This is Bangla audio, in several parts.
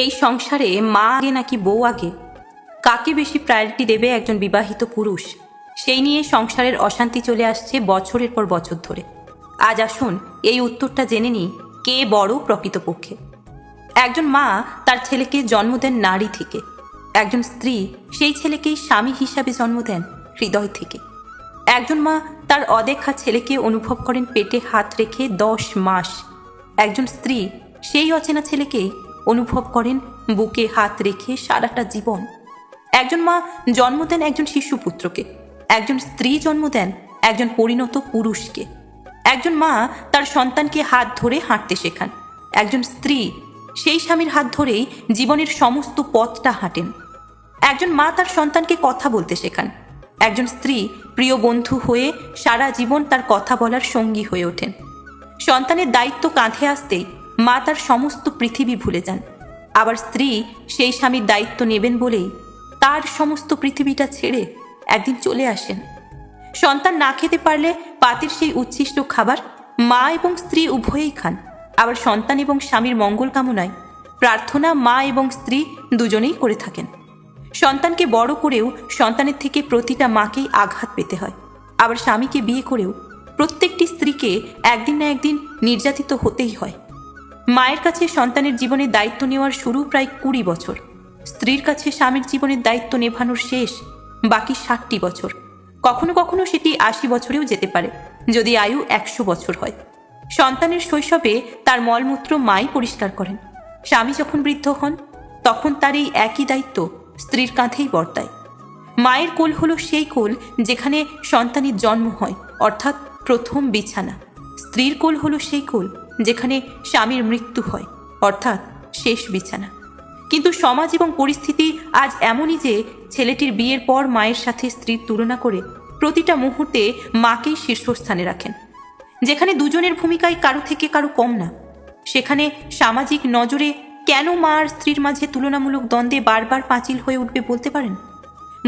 এই সংসারে মা আগে নাকি বউ আগে? কাকে বেশি প্রায়োরিটি দেবে একজন বিবাহিত পুরুষ? সেই নিয়ে সংসারের অশান্তি চলে আসছে বছরের পর বছর ধরে। আজ আসুন, এই উত্তরটা জেনে নিই, কে বড় প্রকৃতপক্ষে? একজন মা তার ছেলেকে জন্ম দেন নারী থেকে। একজন স্ত্রী সেই ছেলেকেই স্বামী হিসাবে জন্ম দেন হৃদয় থেকে। একজন মা তার অদেখা ছেলেকে অনুভব করেন পেটে হাত রেখে দশ মাস। একজন স্ত্রী সেই অচেনা ছেলেকেই অনুভব করেন বুকে হাত রেখে সারাটা জীবন। একজন মা জন্ম দেন একজন শিশু পুত্রকে, একজন স্ত্রী জন্ম দেন একজন পরিণত পুরুষকে। একজন মা তার সন্তানকে হাত ধরে হাঁটতে শেখান, একজন স্ত্রী সেই স্বামীর হাত ধরেই জীবনের সমস্ত পথটা হাঁটেন। একজন মা তার সন্তানকে কথা বলতে শেখান, একজন স্ত্রী প্রিয় বন্ধু হয়ে সারা জীবন তার কথা বলার সঙ্গী হয়ে ওঠেন। সন্তানের দায়িত্ব কাঁধে আসতেই মা তার সমস্ত পৃথিবী ভুলে যান। আবার স্ত্রী সেই স্বামীর দায়িত্ব নেবেন বলেই তার সমস্ত পৃথিবীটা ছেড়ে একদিন চলে আসেন। সন্তান না খেতে পারলে পাতির সেই উচ্ছিষ্ট খাবার মা এবং স্ত্রী উভয়েই খান। আবার সন্তান এবং স্বামীর মঙ্গল কামনায় প্রার্থনা মা এবং স্ত্রী দুজনেই করে থাকেন। সন্তানকে বড় করেও সন্তানের থেকে প্রতিটা মাকেই আঘাত পেতে হয়। আবার স্বামীকে বিয়ে করেও প্রত্যেকটি স্ত্রীকে একদিন না একদিন নির্যাতিত হতেই হয়। মায়ের কাছে সন্তানের জীবনের দায়িত্ব নেওয়ার শুরু প্রায় কুড়ি বছর। স্ত্রীর কাছে স্বামীর জীবনের দায়িত্ব নেভানোর শেষ বাকি ষাটটি বছর। কখনো কখনো সেটি আশি বছরেও যেতে পারে, যদি আয়ু একশো বছর হয়। সন্তানের শৈশবে তার মলমূত্র মাই পরিষ্কার করেন। স্বামী যখন বৃদ্ধ হন, তখন তার এই একই দায়িত্ব স্ত্রীর কাঁধেই বর্তায়। মায়ের কোল হলো সেই কোল যেখানে সন্তানের জন্ম হয়, অর্থাৎ প্রথম বিছানা। স্ত্রীর কোল হলো সেই কোল যেখানে স্বামীর মৃত্যু হয়, অর্থাৎ শেষ বিছানা। কিন্তু সমাজ এবং পরিস্থিতি আজ এমনই যে ছেলেটির বিয়ের পর মায়ের সাথে স্ত্রীর তুলনা করে প্রতিটা মুহূর্তে মাকেই শীর্ষস্থানে রাখেন। যেখানে দুজনের ভূমিকায় কারও থেকে কারও কম না, সেখানে সামাজিক নজরে কেন মা আর স্ত্রীর মাঝে তুলনামূলক দ্বন্দ্বে বারবার পাঁচিল হয়ে উঠবে বলতে পারেন?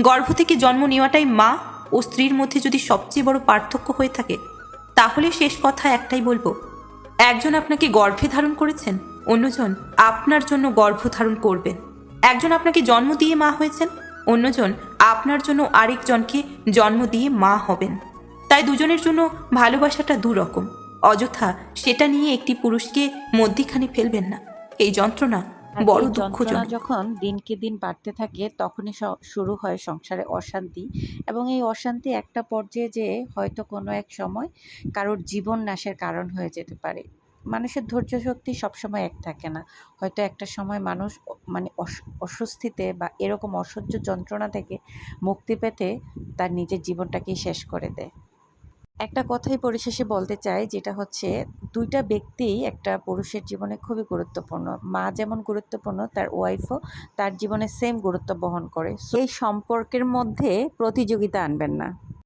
গর্ভ থেকে জন্ম নেওয়াটাই মা ও স্ত্রীর মধ্যে যদি সবচেয়ে বড় পার্থক্য হয়ে থাকে, তাহলে শেষ কথা একটাই বলব একজন আপনাকে গর্ভে ধারণ করেছেন, অন্যজন আপনার জন্য গর্ভ ধারণ করবেন একজন আপনাকে জন্ম দিয়ে মা হয়েছেন, অন্যজন আপনার জন্য আরেকজনকে জন্ম দিয়ে মা হবেন। তাই দুজনের জন্য ভালোবাসাটা দুরকম। অযথা সেটা নিয়ে একটি পুরুষকে মধ্যিখানে ফেলবেন না। এই যন্ত্রণা বড় যন্ত্রণা দুঃখজনক। যখন দিনকে দিন বাড়তে থাকে তখনই শুরু হয় সংসারে অশান্তি। এবং এই অশান্তি একটা পর্যায়ে যে হয়তো কোনো এক সময় কারোর জীবন নাশের কারণ হয়ে যেতে পারে। মানুষের ধৈর্য শক্তি সবসময় এক থাকে না। হয়তো একটা সময় মানুষ মানে অস- অস্বস্তিতে বা এরকম অসহ্য যন্ত্রণা থেকে মুক্তি পেতে তার নিজের জীবনটাকেই শেষ করে দেয়। একটা কথাই পরিশেষে বলতে চাই, যেটা হচ্ছে দুইটা ব্যক্তিই একটা পুরুষের জীবনে খুবই গুরুত্বপূর্ণ। মা যেমন গুরুত্বপূর্ণ, তার ওয়াইফও তার জীবনে সেম গুরুত্ব বহন করে। এই সম্পর্কের মধ্যে প্রতিযোগিতা আনবেন না।